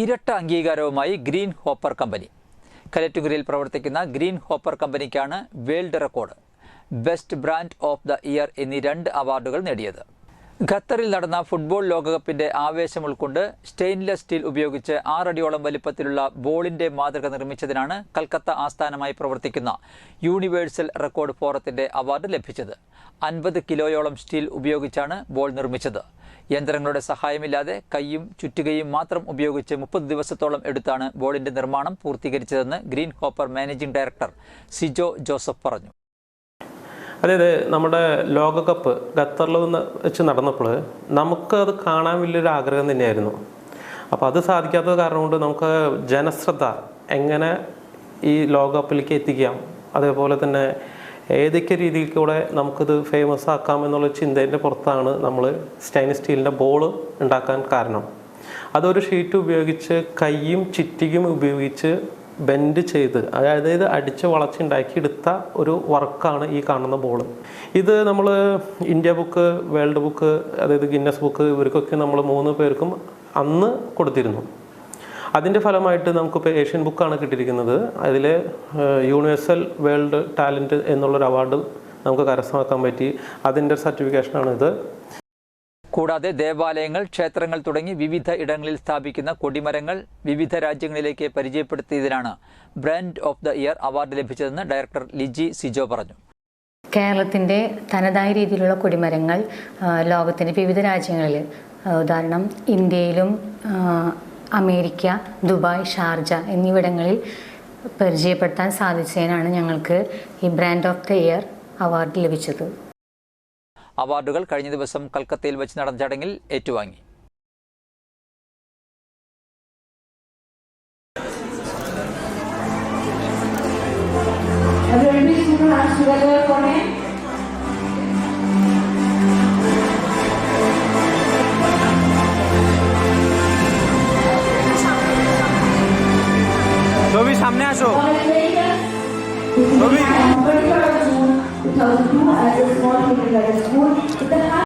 ഇരട്ട അംഗീകാരവുമായി Green Hopper company. കലറ്റുകുരിയിൽ പ്രവർത്തിക്കുന്ന Green Hopper കമ്പനിക്കാണ് world record. Best brand of the year എന്നീ രണ്ട് അവാർഡുകൾ നേടിയത്. ഖത്തറിൽ നടന്ന ഫുട്ബോൾ ലോകകപ്പിന്റെ ആവേശം ഉൾക്കൊണ്ട് സ്റ്റെയിൻലെസ് സ്റ്റീൽ ഉപയോഗിച്ച് ആറടിയോളം വലിപ്പത്തിലുള്ള ബോളിന്റെ മാതൃക നിർമ്മിച്ചതിനാണ് കൽക്കത്ത ആസ്ഥാനമായി പ്രവർത്തിക്കുന്ന യൂണിവേഴ്സൽ റെക്കോർഡ് ഫോറത്തിന്റെ അവാർഡ് ലഭിച്ചത്. അൻപത് കിലോയോളം സ്റ്റീൽ ഉപയോഗിച്ചാണ് ബോൾ നിർമ്മിച്ചത്. യന്ത്രങ്ങളുടെ സഹായമില്ലാതെ കൈയും ചുറ്റുകയും മാത്രം ഉപയോഗിച്ച് മുപ്പത് ദിവസത്തോളം എടുത്താണ് ബോളിന്റെ നിർമ്മാണം പൂർത്തീകരിച്ചതെന്ന് Green Hopper managing director Sijo Joseph പറഞ്ഞു. അതായത് നമ്മുടെ ലോകകപ്പ് ഖത്തറിൽ വെച്ച് നടന്നപ്പോൾ നമുക്ക് അത് കാണാൻ വലിയൊരു ആഗ്രഹം തന്നെയായിരുന്നു. അപ്പോൾ അത് സാധിക്കാത്തത് കാരണം കൊണ്ട് നമുക്ക് ജനശ്രദ്ധ എങ്ങനെ ഈ ലോകകപ്പിലേക്ക് എത്തിക്കാം? അതേപോലെ തന്നെ ഏതൊക്കെ രീതിയിൽ കൂടെ നമുക്കിത് ഫേമസ് ആക്കാം എന്നുള്ള ചിന്തേന്റെ പുറത്താണ് നമ്മൾ സ്റ്റൈൻലെസ് സ്റ്റീലിന്റെ ബോൾ ഉണ്ടാക്കാൻ കാരണം. അതൊരു ഷീറ്റ് ഉപയോഗിച്ച് കൈയും ചിറ്റിക്കും ഉപയോഗിച്ച് ബെൻഡ് ചെയ്ത് അതായത് അടിച്ച് വളച്ചുണ്ടാക്കിയെടുത്ത ഒരു വർക്കാണ് ഈ കാണുന്ന ബോൾ ഇത് നമ്മൾ ഇന്ത്യ ബുക്ക് വേൾഡ് ബുക്ക് അതായത് ഗിന്നസ് ബുക്ക് ഇവർക്കൊക്കെ നമ്മൾ മൂന്ന് പേർക്കും അന്ന് കൊടുത്തിരുന്നു. അതിന്റെ ഫലമായിട്ട് നമുക്കിപ്പോൾ ഏഷ്യൻ ബുക്കാണ് കിട്ടിയിരിക്കുന്നത്. അതിൽ യൂണിവേഴ്സൽ വേൾഡ് ടാലന്റ് എന്നുള്ളൊരു അവാർഡ് നമുക്ക് കരസ്ഥമാക്കാൻ പറ്റി. അതിന്റെ സർട്ടിഫിക്കേഷനാണിത് കൂടാതെ ദേവാലയങ്ങൾ ക്ഷേത്രങ്ങൾ തുടങ്ങി വിവിധ ഇടങ്ങളിൽ സ്ഥാപിക്കുന്ന കൊടിമരങ്ങൾ വിവിധ രാജ്യങ്ങളിലേക്ക് പരിചയപ്പെടുത്തിയതിനാണ് brand of the year award ലഭിച്ചതെന്ന് ഡയറക്ടർ ലിജി സിജോ പറഞ്ഞു. കേരളത്തിന്റെ തനതായ രീതിയിലുള്ള കൊടിമരങ്ങൾ ലോകത്തിന്റെ വിവിധ രാജ്യങ്ങളിൽ ഉദാഹരണം ഇന്ത്യയിലും അമേരിക്ക ദുബായ് ഷാർജ എന്നിവിടങ്ങളിൽ പരിചയപ്പെടുത്താൻ സാധിച്ചതിനാണ് ഞങ്ങൾക്ക് ഈ brand of the year award ലഭിച്ചത്. അവാർഡുകൾ കഴിഞ്ഞ ദിവസം കൽക്കത്തയിൽ വെച്ച് നടന്ന ചടങ്ങിൽ ഏറ്റുവാങ്ങി. ছবি সামনে আসো। ছবি 2002 als es Morgen in der Region.